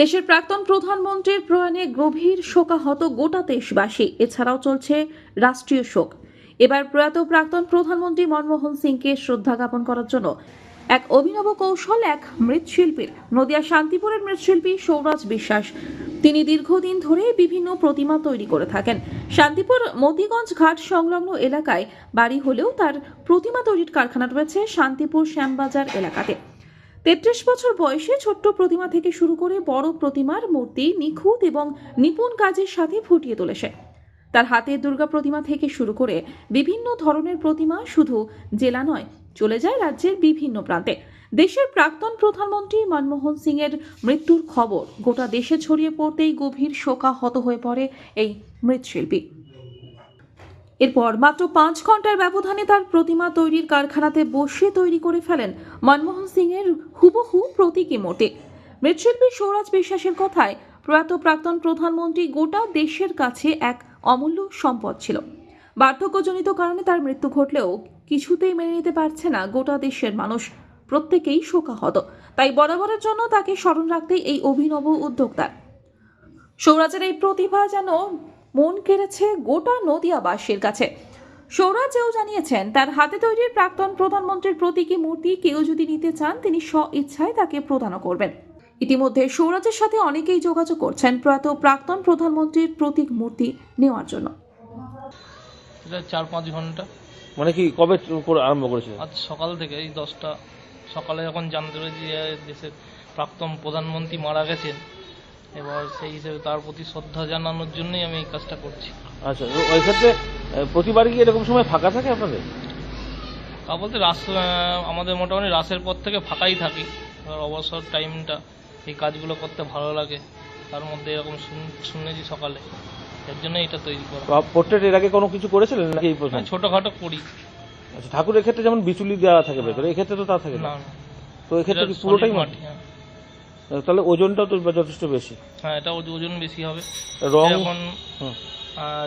দেশের প্রাক্তন প্রধানমন্ত্রীর প্রয়াণে গভীর শোকাহত গোটা দেশবাসী। এছাড়াও চলছে রাষ্ট্রীয় শোক। এবার প্রয়াত প্রাক্তন প্রধানমন্ত্রী মনমোহন সিংকে শ্রদ্ধা জ্ঞাপন করার জন্য এক অভিনব কৌশল, এক মৃৎশিল্পীর নদিয়া শান্তিপুরের মৃৎশিল্পী সৌরাজ বিশ্বাস। তিনি দীর্ঘদিন ধরে বিভিন্ন প্রতিমা তৈরি করে থাকেন। শান্তিপুর মতিগঞ্জ ঘাট সংলগ্ন এলাকায় বাড়ি হলেও তার প্রতিমা তৈরির কারখানা রয়েছে শান্তিপুর শ্যামবাজার এলাকাতে। তেত্রিশ বছর বয়সে ছোট্ট প্রতিমা থেকে শুরু করে বড় প্রতিমার মূর্তি নিখুঁত এবং নিপুণ কাজের সাথে ফুটিয়ে তুলেছে। তার হাতের দুর্গা প্রতিমা থেকে শুরু করে বিভিন্ন ধরনের প্রতিমা শুধু জেলা নয়, চলে যায় রাজ্যের বিভিন্ন প্রান্তে। দেশের প্রাক্তন প্রধানমন্ত্রী মনমোহন সিং এর মৃত্যুর খবর গোটা দেশে ছড়িয়ে পড়তেই গভীর শোকাহত হয়ে পড়ে এই মৃৎশিল্পী। এরপর মাত্র পাঁচ ঘণ্টার ব্যবধানে তার প্রতিমা তৈরির কারখানাতে বসে তৈরি করে ফেলেন মনমোহন সিং এর হুবহু প্রতীকী মূর্তি। মৃৎশিল্পী সৌরাজ বিশ্বাসের কথায় প্রয়াত প্রাক্তন প্রধানমন্ত্রী গোটা দেশের কাছে এক অমূল্য সম্পদ ছিল। বার্ধক্যজনিত কারণে তার মৃত্যু ঘটলেও কিছুতেই মেনে নিতে পারছে না গোটা দেশের মানুষ। প্রত্যেকেই শোকাহত। তাই বরাবরের জন্য তাকে স্মরণ রাখতেই এই অভিনব উদ্যোক্তার সৌরাজের এই প্রতিভা যেন মন কেড়েছে গোটা নদিয়াবাসীর কাছে। সৌরাজেও জানিয়েছেন তার হাতে তৈরির প্রাক্তন প্রধানমন্ত্রীর প্রতীকী মূর্তি কেউ যদি নিতে চান তিনি স্ব ইচ্ছায় তাকে প্রদানও করবেন। ইতিমধ্যে সৌরাজের সাথে অনেকেই যোগাযোগ করছেন প্রয়াত প্রাক্তন প্রধানমন্ত্রীর প্রতীক মূর্তি নেওয়ার জন্য। চার পাঁচ ঘণ্টা। মানে কি কবে আরম্ভ করেছিলেন আজ সকাল থেকে এই দশটা সকালে যখন জানতে পেরেছি যে দেশের প্রাক্তন প্রধানমন্ত্রী মারা গেছেন এবার সেই হিসেবে তার প্রতি শ্রদ্ধা জানানোর জন্যই আমি এই কাজটা করছি। আচ্ছা ওই ক্ষেত্রে প্রতিবার কি এরকম সময় ফাঁকা থাকে আপনাদের? তা বলতে রাস আমাদের মোটামুটি রাসের পর থেকে ফাঁকাই থাকি। এবার অবসর টাইমটা এই কাজগুলো করতে ভালো লাগে। তার মধ্যে এরকম শুনেছি সকালে। এর জন্য এটা তৈরি করা। পোর্ট্রেট এর আগে কোনো কিছু করেছিলেন নাকি এই আমি ছোটোখাটো করি। আচ্ছা ঠাকুরের ক্ষেত্রে যেমন বিচুলি দেওয়া থাকে ভেতরে এই ক্ষেত্রে তো তা থাকে না। তো এই ক্ষেত্রে এটা কি পুরোটাই মাটি? মাটি হ্যাঁ। তাহলে ওজনটাও তো যথেষ্ট বেশি। হ্যাঁ এটা ওজন বেশি হবে। রং যখন।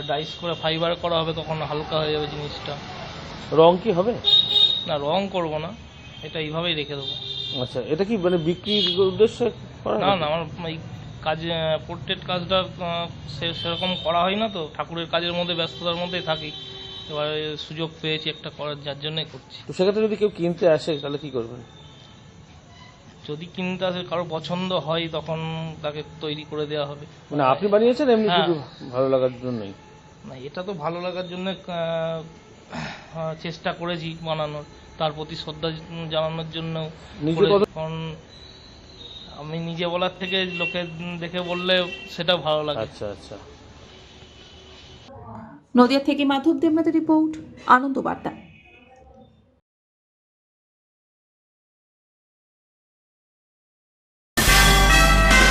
ডাইস করে ফাইবার করা হবে তখন হালকা হয়ে যাবে জিনিসটা। রং কি হবে? না রং করব না। এটা এইভাবেই রেখে দেবো। আচ্ছা এটা কি মানে বিক্রির উদ্দেশ্যে করা না না আমার এই কাজ পোর্ট্রেট কাজটা সেরকম করা হয় না তো। ঠাকুরের কাজের মধ্যে ব্যস্ততার মধ্যেই থাকি। এবারে সুযোগ পেয়েছি একটা করার যার জন্যই করছি। তো সেক্ষেত্রে যদি কেউ কিনতে আসে তাহলে কি করবেন? যদি কিনতে আসে কারও পছন্দ হয় তখন তাকে তৈরি করে দেওয়া হবে। মানে আপনি বানিয়েছেন এমনি হ্যাঁ। শুধু ভালো লাগার জন্যই? না এটা তো ভালো লাগার জন্য চেষ্টা করেছি বানানোর। তার প্রতি শ্রদ্ধা জানানোর জন্য আমি নিজে বলার থেকে লোকে দেখে বললে সেটা ভালো লাগে। আচ্ছা আচ্ছা। নদিয়া থেকে মাধব দেবনাথের রিপোর্ট আনন্দ বার্তা